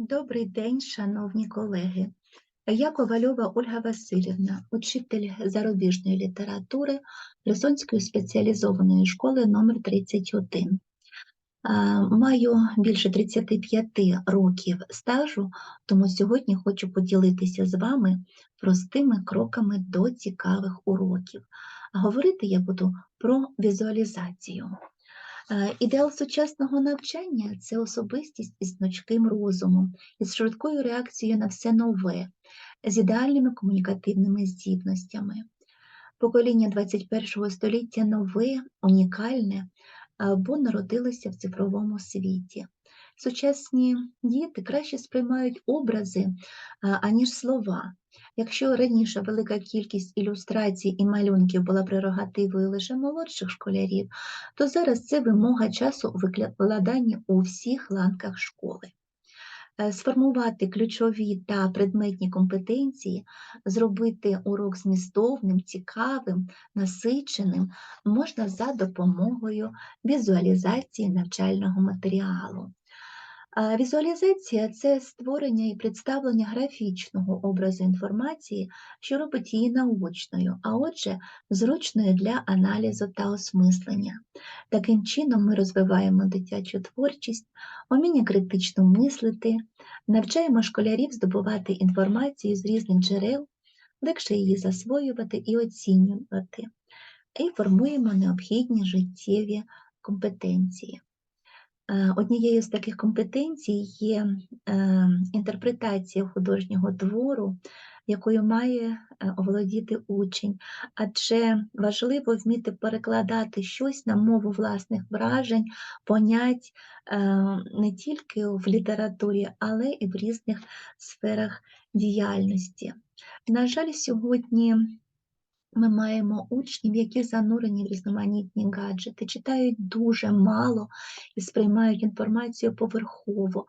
Добрий день, шановні колеги. Я Ковальова Ольга Васильівна, учитель зарубіжної літератури Херсонської спеціалізованої школи номер 31. Маю більше 35 років стажу, тому сьогодні хочу поділитися з вами простими кроками до цікавих уроків. Говорити я буду про візуалізацію. Е, Ідеал сучасного навчання це особистість із гнучким розумом, із швидкою реакцією на все нове, з ідеальними комунікативними здібностями. Покоління 21 століття нове, унікальне, бо народилося в цифровому світі. Сучасні діти краще сприймають образи, аніж слова. Якщо раніше велика кількість ілюстрацій і малюнків була прерогативою лише молодших школярів, то зараз це вимога часу у викладанні у всіх ланках школи. Е, Сформувати ключові та предметні компетенції, зробити урок змістовним, цікавим, насиченим можна за допомогою візуалізації навчального матеріалу. Візуалізація це створення і представлення графічного образу інформації, що робить її наочною, а отже, зручною для аналізу та осмислення. Таким чином ми розвиваємо дитячу творчість, уміння критично мислити, навчаємо школярів здобувати інформацію з різних джерел, легше її засвоювати і оцінювати, і формуємо необхідні життєві компетенції. Е, Однією з таких компетенцій є е, інтерпретація художнього твору, якою має е, оволодіти учень, адже важливо вміти перекладати щось на мову власних вражень, понять не тільки в літературі, але і в різних сферах діяльності. На жаль, сьогодні ми маємо учнів, які занурені в різноманітні гаджети, читають дуже мало і сприймають інформацію поверхово.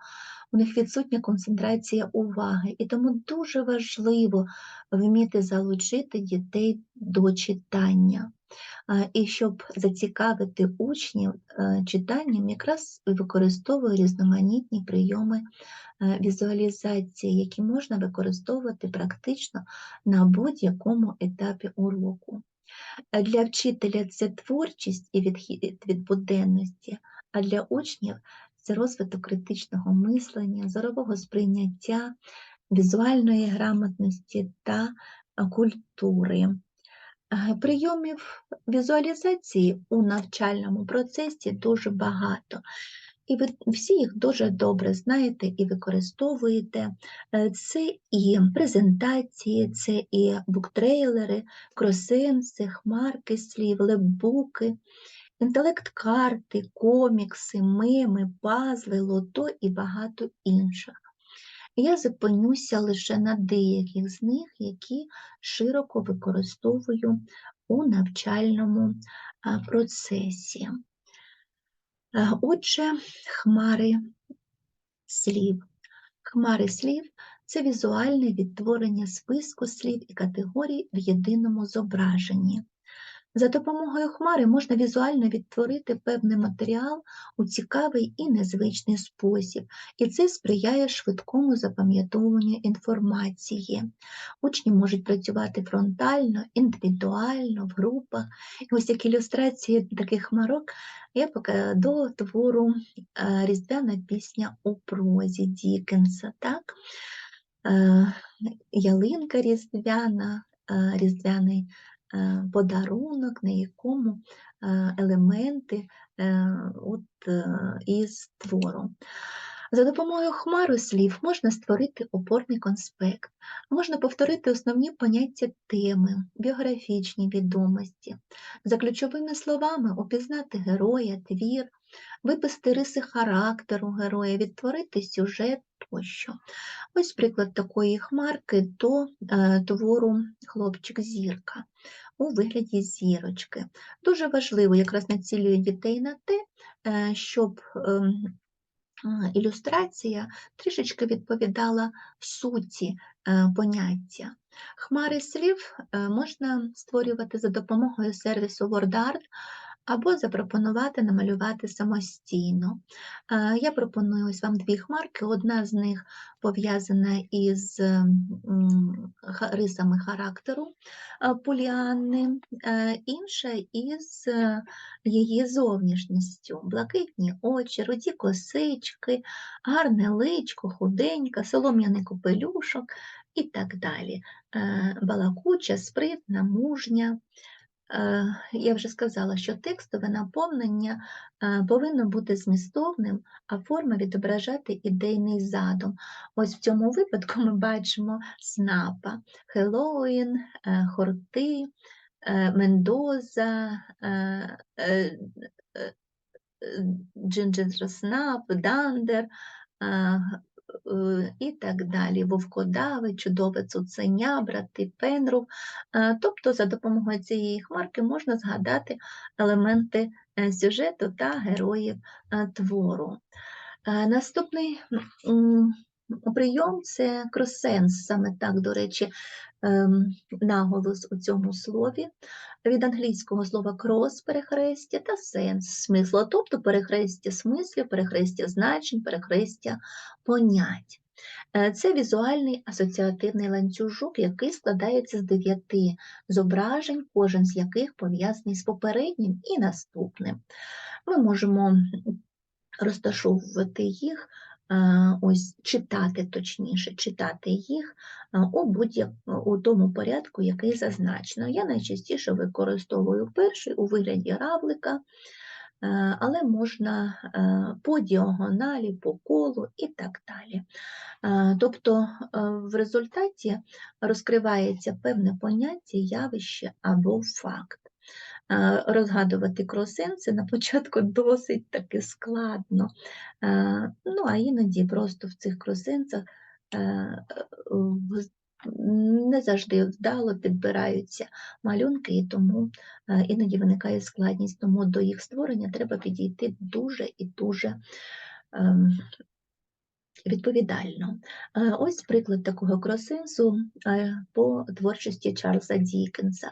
У них відсутня концентрація уваги, і тому дуже важливо вміти залучити дітей до читання. І щоб зацікавити учнів е, читанням, якраз використовую різноманітні прийоми е, візуалізації, які можна використовувати практично на будь-якому етапі уроку. Е, для вчителя це творчість і відхід від буденності, а для учнів це розвиток критичного мислення, зорового сприйняття, візуальної грамотності та культури. Прийомів візуалізації у навчальному процесі дуже багато, і ви всі їх дуже добре знаєте і використовуєте. Е, це і презентації, це і буктрейлери, кросенси, хмарки слів, лепбуки, інтелект-карти, комікси, меми, пазли, лото і багато інших. Я зупинюся лише на деяких з них, які широко використовую у навчальному процесі. Отже, хмари слів. Хмари слів це візуальне відтворення списку слів і категорій в єдиному зображенні. За допомогою хмари можна візуально відтворити певний матеріал у цікавий і незвичний спосіб, і це сприяє швидкому запам'ятовуванню інформації. Учні можуть працювати фронтально, індивідуально, в групах. І ось як ілюстрації таких хмарок я поки до твору е, Різдвяна пісня у прозі Дікенса. Так? Е, ялинка різдвяна, е, різдвяний подарунок, на якому е, елементи е, от, із твору. За допомогою хмару слів можна створити опорний конспект, можна повторити основні поняття теми, біографічні відомості, за ключовими словами опізнати героя, твір, виписати риси характеру героя, відтворити сюжет тощо. Ось приклад такої хмарки до е, твору Хлопчик-зірка у вигляді зірочки. Дуже важливо, якраз націлює дітей на те, е, щоб ем, ілюстрація трішечки відповідала суті е, поняття. Хмари слів можна створювати за допомогою сервісу WordArt, або запропонувати намалювати самостійно. Е, Я пропоную ось вам дві хмарки. Одна з них пов'язана із рисами характеру е, Поліанни, е, інша із її зовнішністю. Блакитні очі, руді косички, гарне личко, худенька, солом'яний капелюшок і так далі. Балакуча, спритна, мужня. Е, Я вже сказала, що текстове наповнення е, повинно бути змістовним, а форма відображати ідейний задум. Ось в цьому випадку ми бачимо снапа, Хеллоуін, е, хорти, Мендоза, Джинджер Снап, Дандер і так далі. Вовкодави, чудове цуценя, брати Пенрук. Е, Тобто за допомогою цієї хмарки можна згадати елементи е, сюжету та героїв е, твору. Е, Наступний прийом це кросенс, саме так, до речі, наголос у цьому слові. Від англійського слова крос перехрестя та сенс смисло, тобто перехрестя смислів, перехрестя значень, перехрестя понять. Е, Це візуальний асоціативний ланцюжок, який складається з дев'яти зображень, кожен з яких пов'язаний з попереднім і наступним. Ми можемо розташовувати їх, ось читати точніше, читати їх е, у будь у тому порядку, який зазначено. Я найчастіше використовую перший у вигляді равлика, е, але можна е, по діагоналі, по колу і так далі. Е, Тобто е, в результаті розкривається певне поняття, явище або факт. Розгадувати кросенси на початку досить таки складно. Ну, а іноді просто в цих кросенцях е, не завжди вдало підбираються малюнки, і тому е, іноді виникає складність. Тому до їх створення треба підійти дуже і дуже ем, відповідально. Е, Ось приклад такого кросенсу е, по творчості Чарльза Дікенса.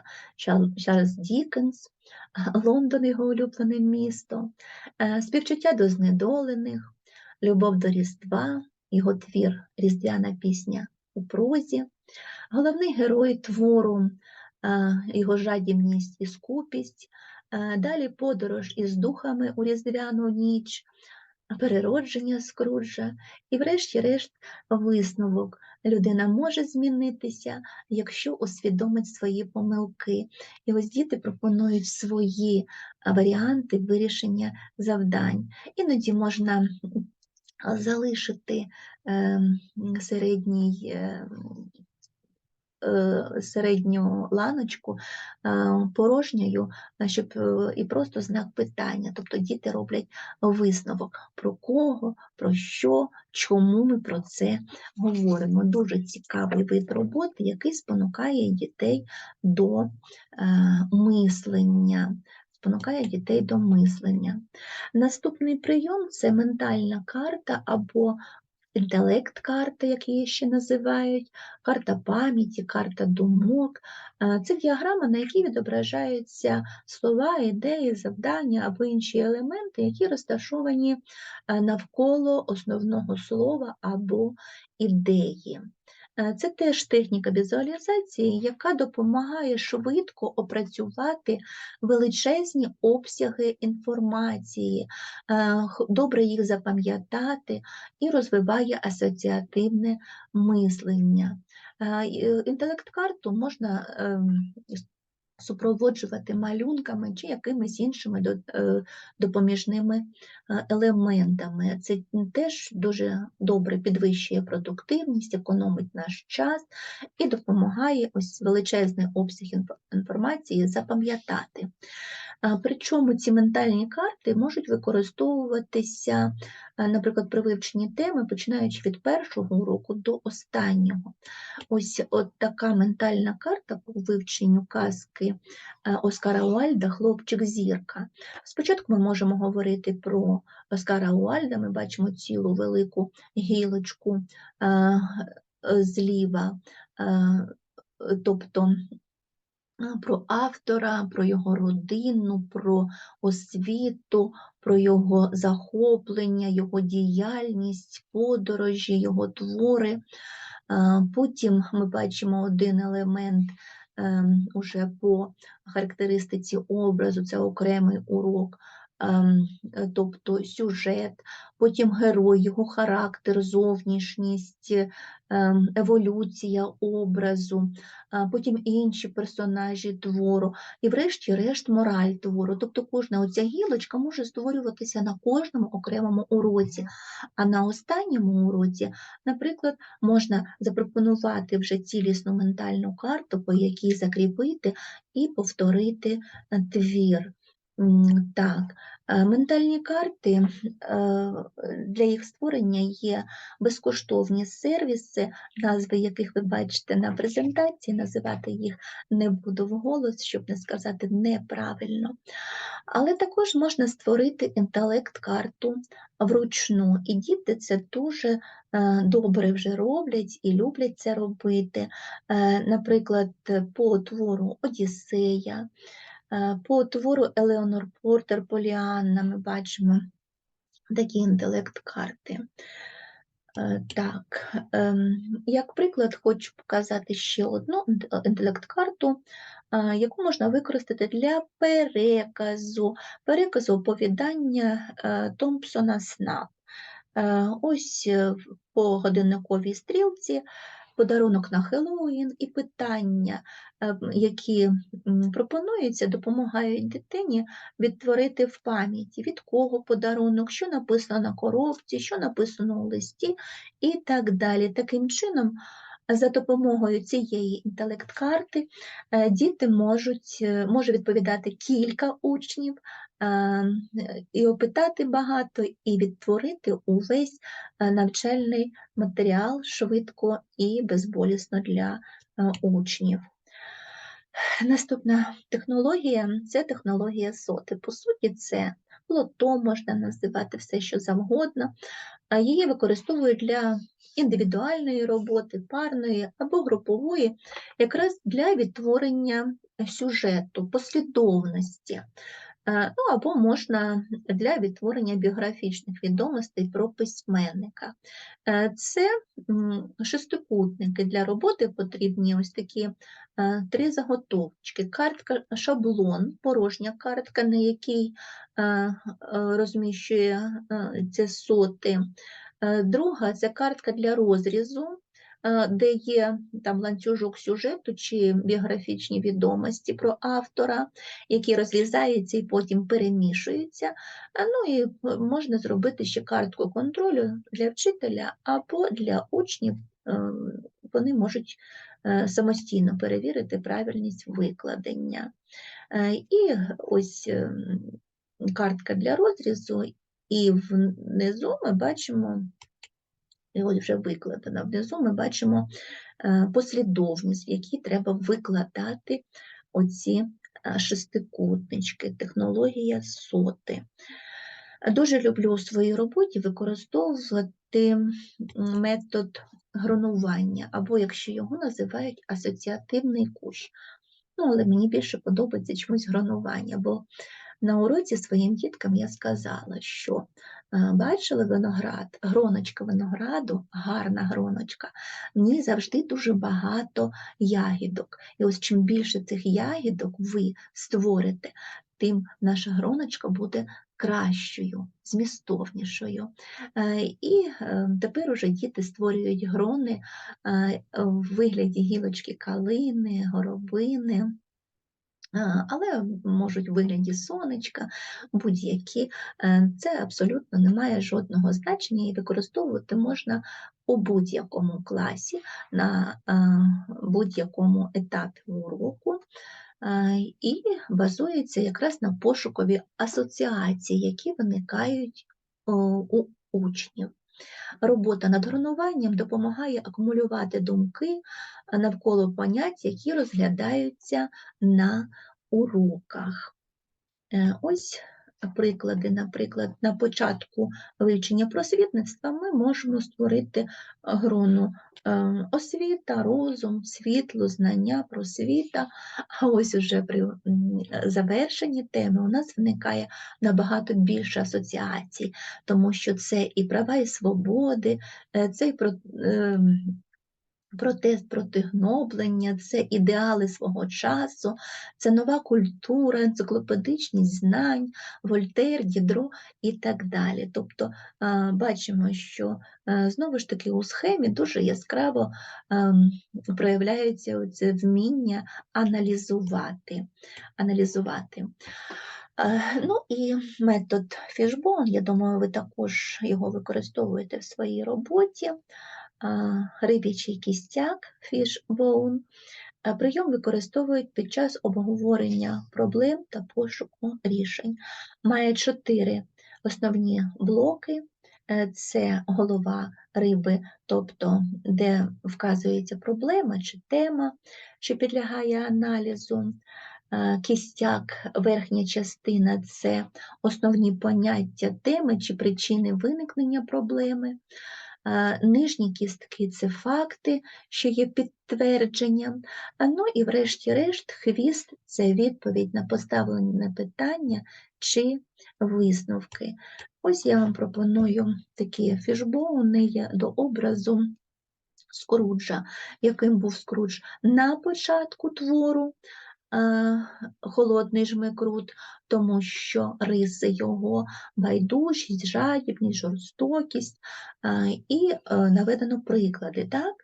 Чарльз Дікенс, Лондон його улюблене місто, е, співчуття до знедолених, любов до Різдва, його твір Різдвяна пісня у прозі, головний герой твору, його жадібність і скупість, далі подорож із духами у Різдвяну ніч, переродження Скруджа і, врешті-решт, висновок. Людина може змінитися, якщо усвідомить свої помилки. І ось діти пропонують свої варіанти вирішення завдань. Іноді можна залишити ем, середній. Е, Середню ланочку е, порожньою, щоб е, і просто знак питання. Тобто діти роблять висновок про кого, про що, чому ми про це говоримо. Дуже цікавий вид роботи, який спонукає дітей до мислення. Спонукає дітей до мислення. Наступний прийом це ментальна карта або інтелект-карта, як її ще називають, карта пам'яті, карта думок. Е, Це діаграма, на якій відображаються слова, ідеї, завдання або інші елементи, які розташовані е, навколо основного слова або ідеї. Е, Це теж техніка візуалізації, яка допомагає швидко опрацювати величезні обсяги інформації, е, добре їх запам'ятати і розвиває асоціативне мислення. Е, Інтелект-карту можна ем, супроводжувати малюнками чи якимись іншими е, допоміжними е, елементами. Це теж дуже добре підвищує продуктивність, економить наш час і допомагає ось величезний обсяг інформації запам'ятати. Причому ці ментальні карти можуть використовуватися, наприклад, при вивченні теми, починаючи від першого уроку до останнього. Ось от така ментальна карта по вивченню казки Оскара Уальда Хлопчик-зірка. Спочатку ми можемо говорити про Оскара Уальда, ми бачимо цілу велику гілочку зліва, тобто про автора, про його родину, про освіту, про його захоплення, його діяльність, подорожі, його твори. Потім ми бачимо один елемент ем, уже по характеристиці образу, це окремий урок, тобто сюжет, потім герой, його характер, зовнішність, ем, еволюція образу, потім інші персонажі твору, і врешті-решт мораль твору. Тобто кожна оця гілочка може створюватися на кожному окремому уроці. А на останньому уроці, наприклад, можна запропонувати вже цілісну ментальну карту, по якій закріпити і повторити е, твір. Так, ментальні карти е, для їх створення є безкоштовні сервіси, назви яких ви бачите на презентації, називати їх не буду вголос, щоб не сказати неправильно. Але також можна створити інтелект-карту вручну, і діти це дуже е, добре вже роблять і люблять це робити. Е, Наприклад, по твору Одіссея, по твору Елеонор Портер Поліанна ми бачимо такі інтелект-карти. Е, Так, ем, як приклад, хочу показати ще одну інтелект-карту, яку можна використати для переказу, переказу оповідання е, Томпсона Сна. Е, Ось е, по годинниковій стрілці подарунок на Хеллоуін і питання, е, які пропонуються, допомагають дитині відтворити в пам'яті, від кого подарунок, що написано на коробці, що написано у листі і так далі. Таким чином, за допомогою цієї інтелект-карти е, діти можуть, е, може відповідати кілька учнів і опитати багато, і відтворити увесь навчальний матеріал швидко і безболісно для учнів. Наступна технологія це технологія соти. По суті, це лото можна називати все, що завгодно. Її використовують для індивідуальної роботи, парної або групової, якраз для відтворення сюжету, послідовності. Е, Ну, або можна для відтворення біографічних відомостей про письменника. Е, Це шестикутники для роботи потрібні ось такі е, три заготовочки. Картка шаблон, порожня картка, на якій е, розміщує е, соти. Друга це картка для розрізу, де є там ланцюжок сюжету чи біографічні відомості про автора, які розрізаються і потім перемішуються. Ну і е, можна зробити ще картку контролю для вчителя або для учнів. е, Вони можуть е, самостійно перевірити правильність викладення. Е, І ось картка для розрізу, і внизу ми бачимо, ось вже викладена, внизу ми бачимо е, послідовність, в якій треба викладати оці е, шестикутнички, технологія соти. Дуже люблю у своїй роботі використовувати метод гронування, або, якщо його називають, асоціативний кущ. Ну, але мені більше подобається чомусь гронування, бо на уроці своїм діткам я сказала, що бачили виноград, гроночка винограду, гарна гроночка, в ній завжди дуже багато ягідок. І ось чим більше цих ягідок ви створите, тим наша гроночка буде кращою, змістовнішою. Е, І е, тепер уже діти створюють грони е, в вигляді гілочки калини, горобини. А, але можуть в вигляді сонечка, будь-які. Е, Це абсолютно не має жодного значення і використовувати можна у будь-якому класі, на е, будь-якому етапі уроку. Е, І базується якраз на пошукові асоціації, які виникають у учнів. Робота над грануванням допомагає акумулювати думки навколо понять, які розглядаються на уроках. Е, Ось приклади. Наприклад, на початку вивчення просвітництва ми можемо створити грону е, освіта, розум, світло, знання, просвіта. А ось уже при завершенні теми у нас виникає набагато більше асоціацій, тому що це і права, і свободи, е, це і ем, Протест проти гноблення, це ідеали свого часу, це нова культура, енциклопедичність знань, Вольтер, Дідро і так далі. Тобто бачимо, що знову ж таки у схемі дуже яскраво ем, проявляється це вміння аналізувати. аналізувати. Е, Ну і метод фішбон, я думаю, ви також його використовуєте в своїй роботі риб'ячий кістяк fishbone. Прийом використовують під час обговорення проблем та пошуку рішень. Має чотири основні блоки. Е, Це голова риби, тобто де вказується проблема чи тема, що підлягає аналізу. Кістяк, верхня частина це основні поняття теми чи причини виникнення проблеми. Е, Нижні кістки це факти, що є підтвердженням. Ну і врешті-решт, хвіст це відповідь на поставлене питання чи висновки. Ось я вам пропоную такі фішбоуни до образу Скруджа, яким був Скрудж на початку твору. Е, Холодний жмикрут, тому що риси його байдужість, жадібність, жорстокість, е, і е, наведено приклади. Так?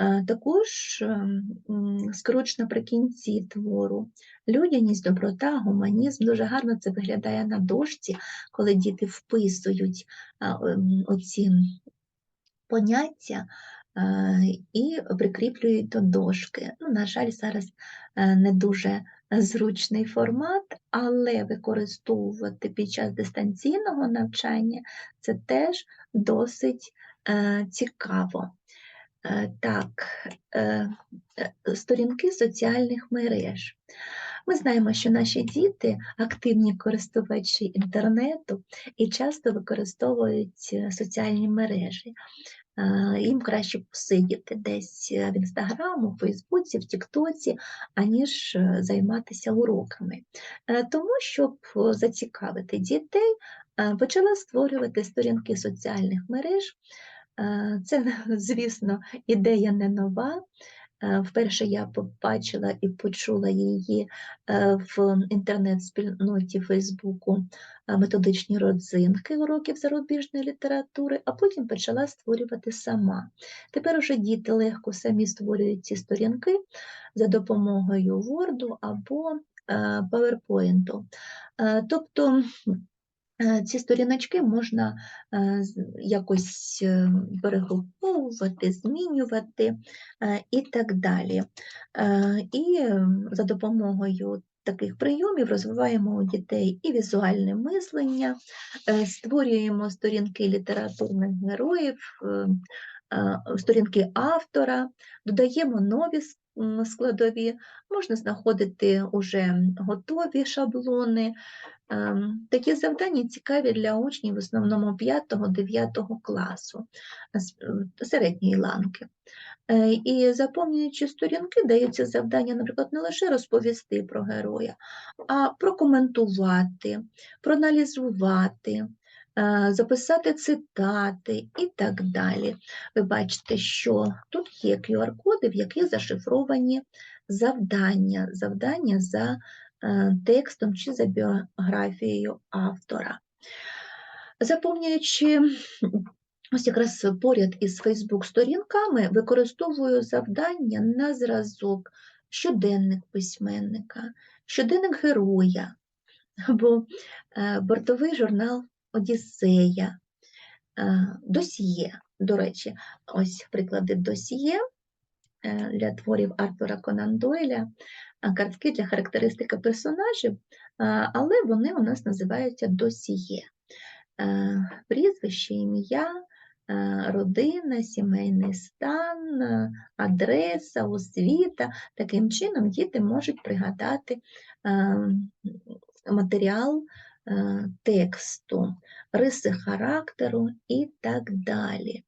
Е, Також м, Скрудж наприкінці твору. Людяність, доброта, гуманізм дуже гарно це виглядає на дошці, коли діти вписують оці поняття е, і прикріплюють до дошки. Ну, на жаль, зараз е, не дуже зручний формат, але використовувати під час дистанційного навчання це теж досить е, цікаво. Е, Так, е, е, сторінки соціальних мереж. Ми знаємо, що наші діти активні користувачі інтернету і часто використовують е, соціальні мережі. Їм краще посидіти десь в інстаграму, Фейсбуці, в Тіктоці, аніж е, займатися уроками. Е, Тому, щоб зацікавити дітей, почала створювати сторінки соціальних мереж. Е, Це, звісно, ідея не нова. Е, Вперше я побачила і почула її е, в інтернет-спільноті Фейсбуку е, методичні родзинки уроків зарубіжної літератури, а потім почала створювати сама. Тепер уже діти легко самі створюють ці сторінки за допомогою Word або PowerPoint. Тобто Ці сторіночки можна е, якось е, перегруповувати, змінювати е, і так далі. Е, І е, за допомогою таких прийомів розвиваємо у дітей і візуальне мислення, е, створюємо сторінки літературних героїв, е, е, сторінки автора, додаємо нові складові, можна знаходити уже готові шаблони. Ем, Такі завдання цікаві для учнів в основному 5-9 класу середньої ланки. Е, І заповнюючи сторінки, дається завдання, наприклад, не лише розповісти про героя, а прокоментувати, проаналізувати, е, записати цитати і так далі. Ви бачите, що тут є QR-коди, в яких зашифровані завдання, завдання за текстом чи за біографією автора. Заповнюючи ось якраз поряд із Facebook-сторінками, використовую завдання на зразок щоденник письменника, щоденник героя або е, бортовий журнал Одіссея, е, досьє. До речі, ось приклади досьє е, для творів Артура Конан Дойля, картки для характеристики персонажів, але вони у нас називаються досьє. Е, Прізвище, ім'я, родина, сімейний стан, адреса, освіта. Таким чином діти можуть пригадати матеріал тексту, риси характеру і так далі.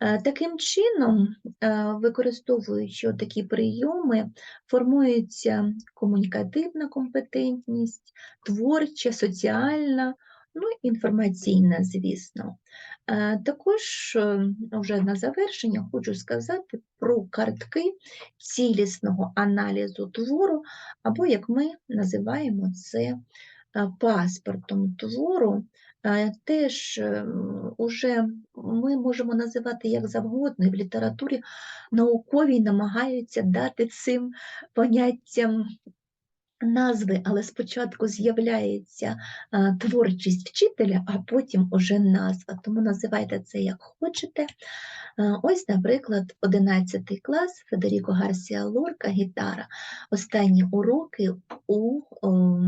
Е, Таким чином, е, використовуючи такі прийоми, формується комунікативна компетентність, творча, соціальна, ну інформаційна, звісно. Е, Також вже на завершення хочу сказати про картки цілісного аналізу твору, або, як ми називаємо це, паспортом твору. Е, Теж ем, уже ми можемо називати як завгодно, і в літературі науковій намагаються дати цим поняттям назви, але спочатку з'являється творчість вчителя, а потім уже назва. Тому називайте це як хочете. Ось, наприклад, 11 клас Федеріко Гарсія Лорка, гітара. Останні уроки у о,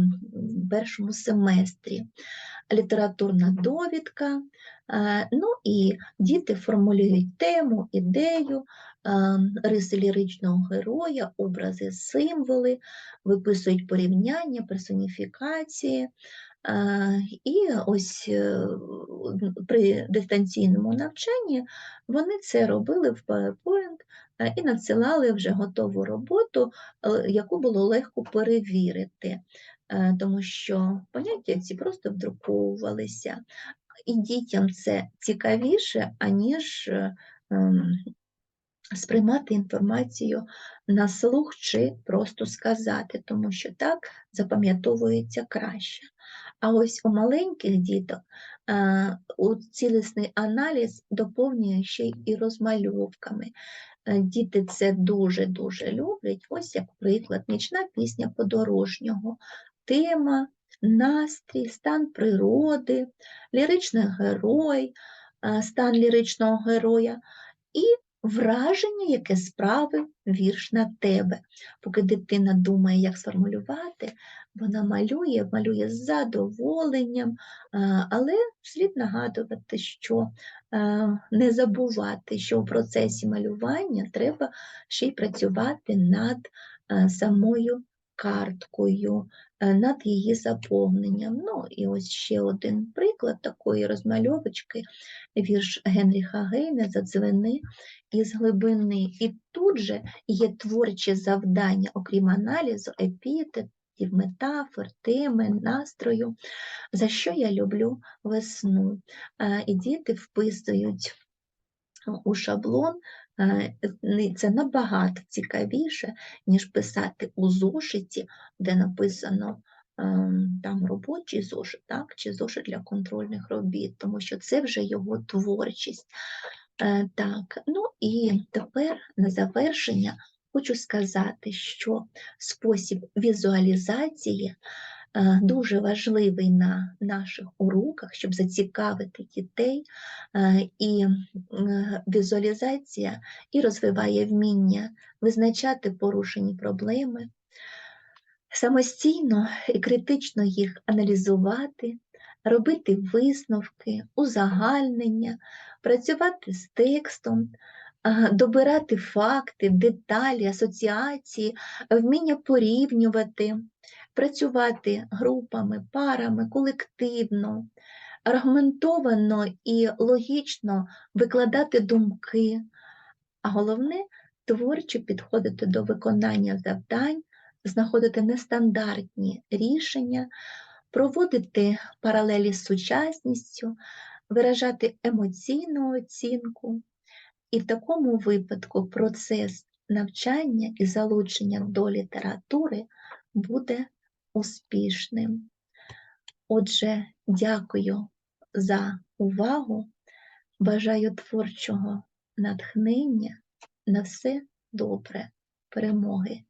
першому семестрі. Літературна довідка. Ну і діти формулюють тему, ідею, риси ліричного героя, образи, символи, виписують порівняння, персоніфікації. Е, І ось е, при дистанційному навчанні вони це робили в PowerPoint е, і надсилали вже готову роботу, е, яку було легко перевірити, е, тому що поняття ці просто вдруковувалися. І дітям це цікавіше, аніж е, ем, сприймати інформацію на слух чи просто сказати, тому що так запам'ятовується краще. А ось у маленьких діток е, у цілісний аналіз доповнює ще й розмальовками. Е, Діти це дуже-дуже люблять. Ось, як приклад, нічна пісня подорожнього, тема, настрій, стан природи, ліричний герой, е, стан ліричного героя і враження, яке справив вірш на тебе. Поки дитина думає, як сформулювати, вона малює, малює з задоволенням, але слід нагадувати, що не забувати, що в процесі малювання треба ще й працювати над самою карткою, е, над її заповненням. Ну і ось ще один приклад такої розмальовочки, вірш Генріха Гейне «Задзвени із глибини. І тут же є творче завдання, окрім аналізу, епітетів, метафор, теми, настрою, за що я люблю весну. Е, І діти вписують у шаблон, це набагато цікавіше, ніж писати у зошиті, де написано ем, там робочий зошит, так, чи зошит для контрольних робіт, тому що це вже його творчість. Е, Так, ну і тепер на завершення хочу сказати, що спосіб візуалізації е, дуже важливий на наших уроках, щоб зацікавити дітей, Е, і е, візуалізація і розвиває вміння визначати порушені проблеми, самостійно і критично їх аналізувати, робити висновки, узагальнення, працювати з текстом, добирати факти, деталі, асоціації, вміння порівнювати, працювати групами, парами, колективно, аргументовано і логічно викладати думки, а головне творчо підходити до виконання завдань, знаходити нестандартні рішення, проводити паралелі з сучасністю, виражати емоційну оцінку. І в такому випадку процес навчання і залучення до літератури буде успішним. Отже, дякую за увагу. Бажаю творчого натхнення на все добре, перемоги